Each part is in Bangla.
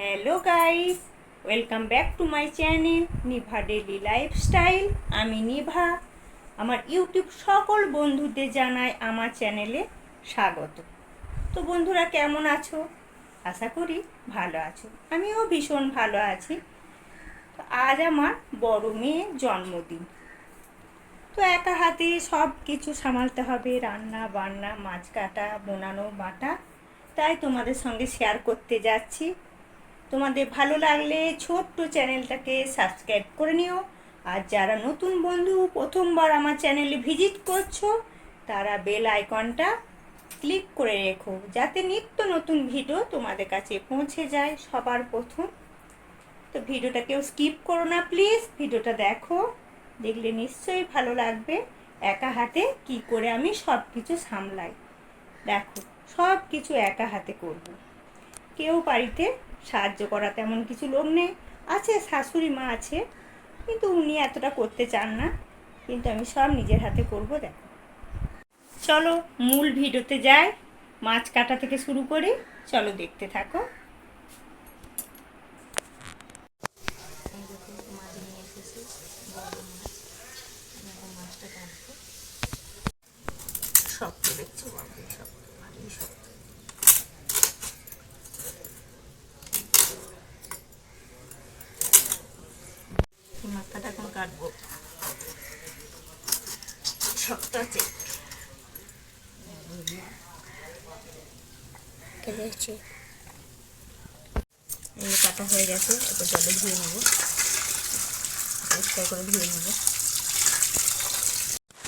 Hello guys welcome back to my channel Nibha daily lifestyle আমি নিভা আমার ইউটিউব সকল বন্ধুদের জানাই আমার চ্যানেলে স্বাগত। তো বন্ধুরা, কেমন আছো? আশা করি ভালো আছো। আমিও ভীষণ ভালো আছি। তো আজ আমার বড় মেয়ের জন্মদিন। তো একা হাতে সব কিছু সামালতে হবে, রান্না, বান্না, মাছ কাটা, বোনানো, বাটা। তাই তোমাদের সঙ্গে শেয়ার করতে যাচ্ছি। তোমাদের ভালো লাগলে ছোট্ট চ্যানেলটাকে সাবস্ক্রাইব করে নিও। আর যারা নতুন বন্ধু, প্রথমবার আমার চ্যানেলে ভিজিট করছ, তারা বেল আইকনটা ক্লিক করে রেখো, যাতে নিত্য নতুন ভিডিও তোমাদের কাছে পৌঁছে যায় সবার প্রথম। তো ভিডিওটা কেউ স্কিপ করো না, প্লিজ। ভিডিওটা দেখো, দেখলে নিশ্চয়ই ভালো লাগবে, একা হাতে কি করে আমি সব কিছু সামলাই। দেখো সব কিছু একা হাতে করব। কেউ বাড়িতে সাহায্য করা তেমন কিছু লোক নেই। আছে, শাশুড়ি মা আছে, কিন্তু উনি এতটা করতে চান না। কিন্তু আমি সব নিজের হাতে করব, দেখো। চলো মূল ভিডিওতে যাই, মাছ কাটা থেকে শুরু করে। চলো দেখতে থাকো। এগুলো কাটা হয়ে গেছে এবার জলে ধুয়ে নেব। পরিষ্কার করে ধুয়ে নেব।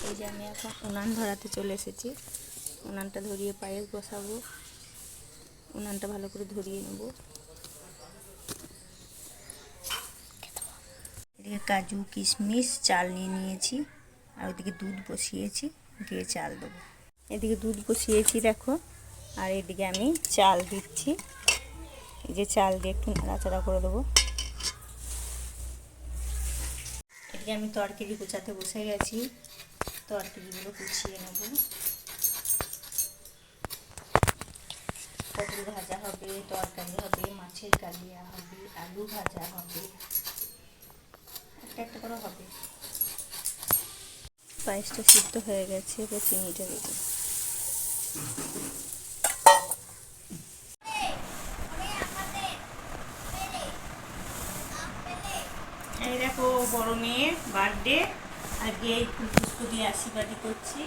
এই যে আমি এখন উনান ধরাতে চলে এসেছি। উনানটা ধরিয়ে পায়েস বসাবো। উনানটা ভালো করে ধরিয়ে নেব। এদিকে কাজু, কিশমিশ, চাল নিয়ে নিয়েছি। আর ওদিকে দুধ বসিয়েছি, দিয়ে চাল দেবো। এদিকে দুধ বসিয়েছি, দেখো। আর এদিকে আমি চাল দিচ্ছি। এই যে চাল দিয়ে একটু নাড়াচাড়া করে দেবো। এদিকে আমি তরকারি কুচাতে বসে গেছি। তরকারিগুলো কুচিয়ে নেব। পটল ভাজা হবে, তরকারি হবে, মাছের কালিয়া হবে, আলু ভাজা হবে। একটা একটা করে হবে। পায়েসটা সিদ্ধ হয়ে গেছে, এবার চিনিটা দেবো এই দেখো, বড় মেয়ের বার্থডে এই ফুল পুষ্প দিয়ে আশীর্বাদই করছি।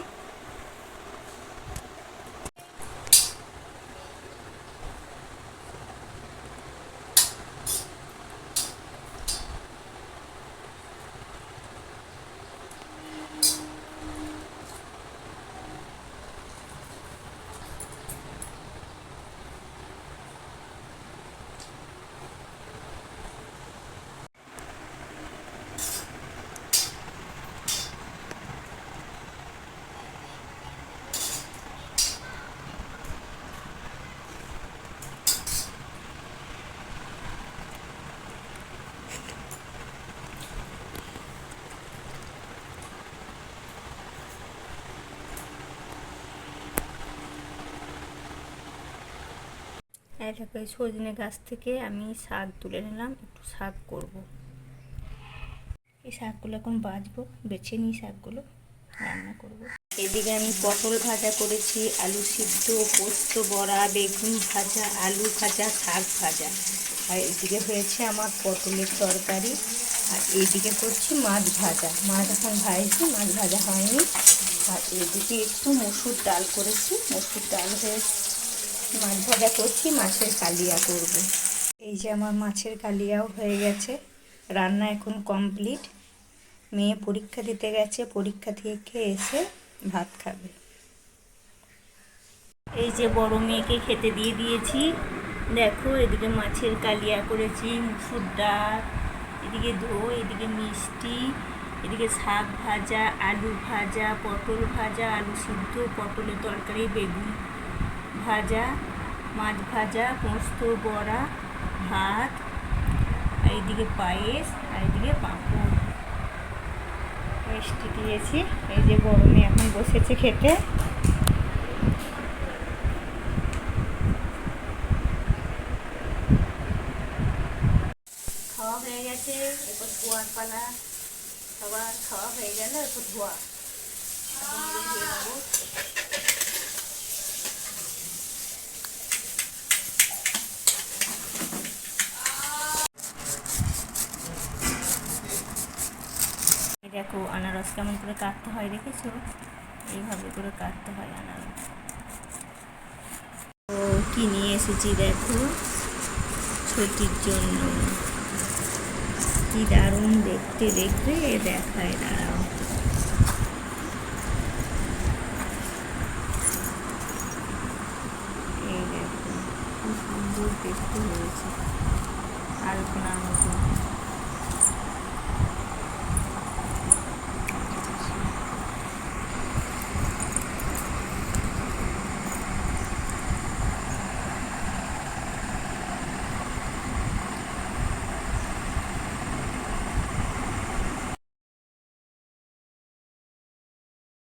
দেখো সজনে গাছ থেকে আমি শাক তুলে নিলাম, একটু শাক করব। এই শাকগুলো এখন বাছবো বেছে নিই শাকগুলো, রান্না করব। এদিকে আমি পটল ভাজা করেছি, আলু সিদ্ধ, পোস্ত বড়া, বেগুন ভাজা, আলু ভাজা, শাক ভাজা। আর এদিকে হয়েছে আমার পটলের তরকারি, আর এইদিকে করছি মাছ ভাজা। মাছ এখন ভাজছি, মাছ ভাজা হয়নি। আর এদিকে একটু মসুর ডাল করেছি, মসুর ডাল হয়েছে মাছ ভাজা করছি, মাছের কালিয়া করব। এই যে আমার মাছের কালিয়াও হয়ে গেছে, রান্না এখন কমপ্লিট। মেয়ে পরীক্ষা দিতে গেছে, পরীক্ষা থেকে এসে ভাত খাবে। এই যে বড় মেয়েকে খেতে দিয়ে দিয়েছি। দেখো, এদিকে মাছের কালিয়া করেছি, মুসুর ডাল, এদিকে দই, এদিকে মিষ্টি, এদিকে শাক ভাজা, আলু ভাজা, পটল ভাজা, আলু সিদ্ধ, পটলের তরকারি, বেগুন। ভাজা, মাছ ভাজা, পোস্ত বড়া, ভাত আর এইদিকে পায়েস আর এইদিকে পাঁপড়। মিষ্টি দিয়েছি। এই যে গরমে এখন বসেছে খেতে। খাওয়া হয়ে গেছে, এরপর ধোয়ার পালা। সবার খাওয়া হয়ে গেল, এরপর ধোয়া এখন এগুলো ধুয়ে নেব এই দেখো, আনারস কেমন করে কাটতে হয় দেখেছ? এইভাবে করে কাটতে হয় আনারস। ও, কি নিয়ে এসেছি দেখো? ছুটির জন্য। কি দারুণ দেখতে, দেখবে? দেখায়, দাঁড়াও। এই দেখো খুব সুন্দর দেখতে হয়েছে। আলপনার মতো